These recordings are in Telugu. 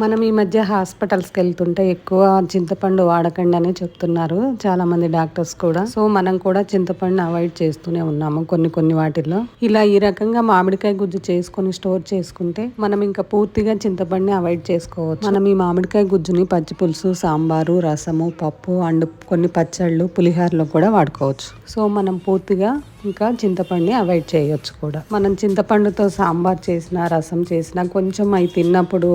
మనం ఈ మధ్య హాస్పిటల్స్కి వెళ్తుంటే ఎక్కువ చింతపండు వాడకండి అని చెప్తున్నారు చాలా మంది డాక్టర్స్ కూడా. సో మనం కూడా చింతపండు అవాయిడ్ చేస్తూనే ఉన్నాము కొన్ని కొన్ని వాటిల్లో. ఇలా ఈ రకంగా మామిడికాయ గుజ్జు చేసుకుని స్టోర్ చేసుకుంటే మనం ఇంకా పూర్తిగా చింతపండుని అవాయిడ్ చేసుకోవచ్చు. మనం ఈ మామిడికాయ గుజ్జుని పచ్చి పులుసు సాంబారు రసము పప్పు అండ్ కొన్ని పచ్చళ్ళు పులిహారలో కూడా వాడుకోవచ్చు. సో మనం పూర్తిగా ఇంకా చింతపండుని అవాయిడ్ చేయొచ్చు కూడా. మనం చింతపండుతో సాంబార్ చేసిన రసం చేసిన కొంచెం అవి తిన్నప్పుడు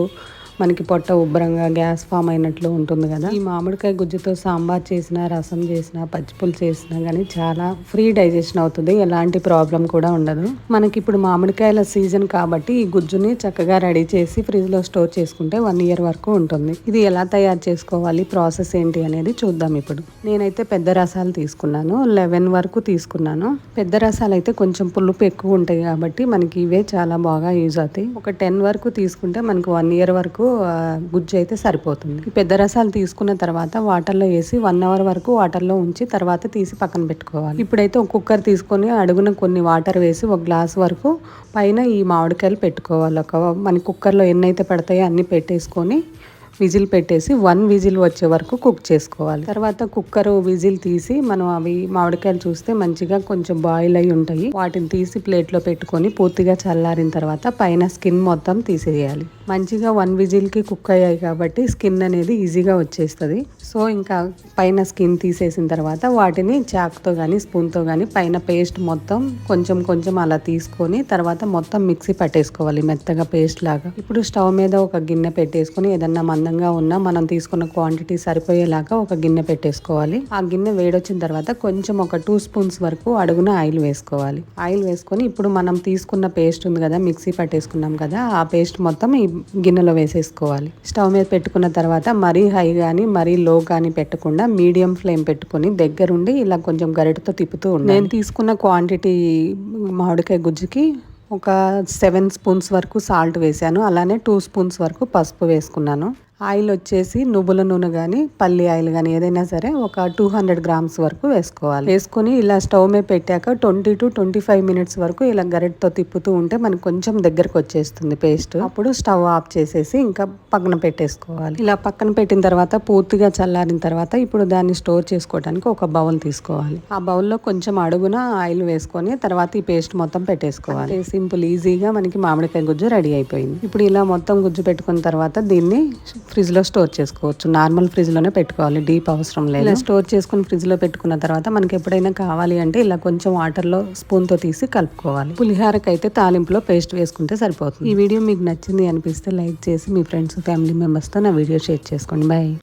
మనకి పొట్ట ఉబ్బరంగా గ్యాస్ ఫామ్ అయినట్లు ఉంటుంది కదా. ఈ మామిడికాయ గుజ్జుతో సాంబార్ చేసిన రసం చేసిన పచ్చిపులు చేసినా కానీ చాలా ఫ్రీ డైజెషన్ అవుతుంది. ఎలాంటి ప్రాబ్లం కూడా ఉండదు. మనకి ఇప్పుడు మామిడికాయల సీజన్ కాబట్టి ఈ గుజ్జుని చక్కగా రెడీ చేసి ఫ్రిడ్జ్లో స్టోర్ చేసుకుంటే వన్ ఇయర్ వరకు ఉంటుంది. ఇది ఎలా తయారు చేసుకోవాలి ప్రాసెస్ ఏంటి అనేది చూద్దాం ఇప్పుడు. నేనైతే పెద్ద రసాలు తీసుకున్నాను. లెవెన్ వరకు తీసుకున్నాను. పెద్ద రసాలు అయితే కొంచెం పులుపు ఎక్కువ ఉంటాయి కాబట్టి మనకి ఇవే చాలా బాగా యూజ్ అవుతాయి. ఒక టెన్ వరకు తీసుకుంటే మనకు వన్ ఇయర్ వరకు గుజ్జు అయితే సరిపోతుంది. పెద్ద రసాలు తీసుకున్న తర్వాత వాటర్లో వేసి వన్ అవర్ వరకు వాటర్లో ఉంచి తర్వాత తీసి పక్కన పెట్టుకోవాలి. ఇప్పుడైతే ఒక కుక్కర్ తీసుకొని అడుగున కొన్ని వాటర్ వేసి ఒక గ్లాస్ వరకు పైన ఈ మామిడికాయలు పెట్టుకోవాలి. ఒక మన కుక్కర్లో ఎన్నైతే పడతాయో అన్నీ పెట్టేసుకొని విజిల్ పెట్టేసి వన్ విజిల్ వచ్చే వరకు కుక్ చేసుకోవాలి. తర్వాత కుక్కర్ విజిల్ తీసి మనం అవి మామిడికాయలు చూస్తే మంచిగా కొంచెం బాయిల్ అయి ఉంటాయి. వాటిని తీసి ప్లేట్లో పెట్టుకొని పూర్తిగా చల్లారిన తర్వాత పైన స్కిన్ మొత్తం తీసేయాలి. మంచిగా వన్ విజిల్కి కుక్ అయ్యాయి కాబట్టి స్కిన్ అనేది ఈజీగా వచ్చేస్తుంది. సో ఇంకా పైన స్కిన్ తీసేసిన తర్వాత వాటిని చాక్తో కానీ స్పూన్తో కానీ పైన పేస్ట్ మొత్తం కొంచెం కొంచెం అలా తీసుకొని తర్వాత మొత్తం మిక్సీ పట్టేసుకోవాలి. మెత్తగా పేస్ట్ లాగా. ఇప్పుడు స్టవ్ మీద ఒక గిన్నె పెట్టేసుకొని ఏదన్నా మందంగా ఉన్న మనం తీసుకున్న క్వాంటిటీ సరిపోయేలాగా ఒక గిన్నె పెట్టేసుకోవాలి. ఆ గిన్నె వేడొచ్చిన తర్వాత కొంచెం ఒక టూ స్పూన్స్ వరకు అడుగున ఆయిల్ వేసుకోవాలి. ఆయిల్ వేసుకొని ఇప్పుడు మనం తీసుకున్న పేస్ట్ ఉంది కదా మిక్సీ పట్టేసుకున్నాం కదా ఆ పేస్ట్ మొత్తం ఈ గిన్నెలో వేసేసుకోవాలి. స్టవ్ మీద పెట్టుకున్న తర్వాత మరీ హై కానీ మరీ లో కానీ పెట్టకుండా మీడియం ఫ్లేమ్ పెట్టుకొని దగ్గరుండి ఇలా కొంచెం గరిటతో తిప్పుతూ ఉండాలి. నేను తీసుకున్న క్వాంటిటీ మామిడికాయ గుజ్జుకి ఒక సెవెన్ స్పూన్స్ వరకు సాల్ట్ వేసాను. అలానే టూ స్పూన్స్ వరకు పసుపు వేసుకున్నాను. ఆయిల్ వచ్చేసి నువ్వుల నూనె కానీ పల్లి ఆయిల్ కానీ ఏదైనా సరే ఒక టూ హండ్రెడ్ గ్రామ్స్ వరకు వేసుకోవాలి. వేసుకొని ఇలా స్టవ్ మీద పెట్టాక twenty to twenty five minutes వరకు ఇలా గరెట్తో తిప్పుతూ ఉంటే మనకి కొంచెం దగ్గరకు వచ్చేస్తుంది పేస్ట్ అప్పుడు స్టవ్ ఆఫ్ చేసేసి ఇంకా పక్కన పెట్టేసుకోవాలి. ఇలా పక్కన పెట్టిన తర్వాత పూర్తిగా చల్లారిన తర్వాత ఇప్పుడు దాన్ని స్టోర్ చేసుకోవడానికి ఒక బౌల్ తీసుకోవాలి. ఆ బౌల్లో కొంచెం అడుగున ఆయిల్ వేసుకొని తర్వాత ఈ పేస్ట్ మొత్తం పెట్టేసుకోవాలి. సింపుల్ ఈజీగా మనకి మామిడికాయ గుజ్జు రెడీ అయిపోయింది. ఇప్పుడు ఇలా మొత్తం గుజ్జు పెట్టుకున్న తర్వాత దీన్ని ఫ్రిడ్జ్లో స్టోర్ చేసుకోవచ్చు. నార్మల్ ఫ్రిడ్జ్లోనే పెట్టుకోవాలి. డీప్ అవసరం లేదు. ఇలా స్టోర్ చేసుకుని ఫ్రిడ్జ్లో పెట్టుకున్న తర్వాత మనకి ఎప్పుడైనా కావాలి అంటే ఇలా కొంచెం వాటర్లో స్పూన్తో తీసి కలుపుకోవాలి. పులిహారకి అయితే తాలింపులో పేస్ట్ వేసుకుంటే సరిపోతుంది. ఈ వీడియో మీకు నచ్చింది అనిపిస్తే లైక్ చేసి మీ ఫ్రెండ్స్ ఫ్యామిలీ మెంబర్స్తో నా వీడియో షేర్ చేసుకోండి. బాయ్.